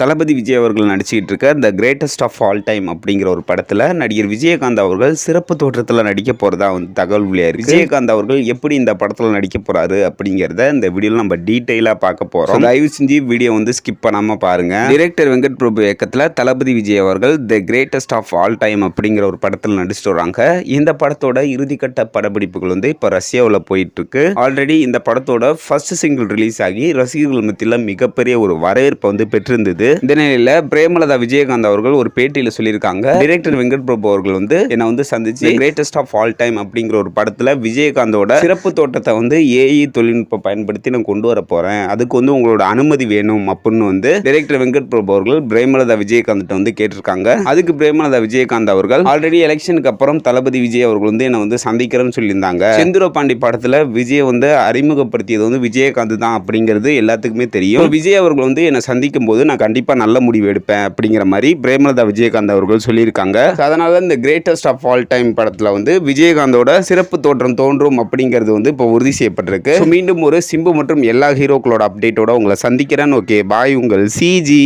தளபதி விஜய் அவர்கள் நடிச்சுக்கிட்டு இருக்க the greatest of all time அப்படிங்கிற ஒரு படத்தில் நடிகர் விஜயகாந்த் அவர்கள் சிறப்பு தோற்றத்தில் நடிக்க போகிறதா வந்து தகவல் வெளியாக விஜயகாந்த் அவர்கள் எப்படி இந்த படத்தில் நடிக்க போகிறாரு அப்படிங்கிறத இந்த வீடியோவில் நம்ம டீட்டெயிலாக பார்க்க போகிறோம் தயவு செஞ்சு வீடியோ வந்து ஸ்கிப் பண்ணாமல் பாருங்க. டிரெக்டர் வெங்கட் பிரபு இயக்கத்தில் தளபதி விஜய் அவர்கள் the greatest of all time அப்படிங்கிற ஒரு படத்தில் நடிச்சிட்டு வராங்க. இந்த படத்தோட இறுதிக்கட்ட படப்பிடிப்புகள் வந்து இப்போ ரஷ்யாவில் போயிட்டு இருக்கு ஆல்ரெடி இந்த படத்தோட ஃபர்ஸ்ட் சிங்கிள் ரிலீஸ் ஆகி ரசிகர்கள் மத்தியில் மிகப்பெரிய ஒரு வரவேற்பை வந்து பெற்றிருந்தது. இந்த நிலையில பிரேமலதா விஜயகாந்த் அவர்கள் ஒரு பேட்டியில் சொல்லியிருக்காங்க. டைரக்டர் வெங்கட் பிரபு அவர்கள் வந்து என்னை வந்து சந்திச்சு கிரேட்டஸ்ட் ஆஃப் ஆல் டைம் அப்படிங்கிற ஒரு படத்துல விஜயகாந்தோட சிறப்பு தோட்டத்தை வந்து ஏஇ தொழில்நுட்பம் பயன்படுத்தி நான் கொண்டு வர போறேன். அதுக்கு வந்து உங்களோட அனுமதி வேணும் அப்படின்னு வந்து டைரக்டர் வெங்கட் பிரபு அவர்கள் பிரேமலதா விஜயகாந்த் வந்து கேட்டிருக்காங்க. அதுக்கு பிரேமலதா விஜயகாந்த் அவர்கள் ஆல்ரெடி எலெக்ஷனுக்கு அப்புறம் தளபதி விஜய் அவர்கள் வந்து என்னை வந்து சந்திக்கிறேன்னு சொல்லியிருந்தாங்க. செந்தூர பாண்டி படத்துல விஜய் வந்து அறிமுகப்படுத்தியது வந்து விஜயகாந்த் தான் அப்படிங்கிறது எல்லாத்துக்குமே தெரியும். விஜய் அவர்கள் வந்து என்னை சந்திக்கும் போது நான் கண்டிப்பா கண்டிப்பாக நல்ல முடிவு எடுப்பேன் அப்படிங்கிற மாதிரி பிரேமலதா விஜயகாந்த் அவர்கள் சொல்லியிருக்காங்க. அதனால் அதனால இந்த கிரேட்டஸ்ட் ஆஃப் ஆல் டைம் படத்தில் வந்து விஜயகாந்தோட சிறப்பு தோற்றம் தோன்றும் அப்படிங்கிறது வந்து இப்போ உறுதி செய்யப்பட்டிருக்கு. மீண்டும் ஒரு சிம்பு மற்றும் எல்லா ஹீரோக்களோட அப்டேட்டோட உங்களை சந்திக்கிறேன். ஓகே பாய் உங்கள் சிஜி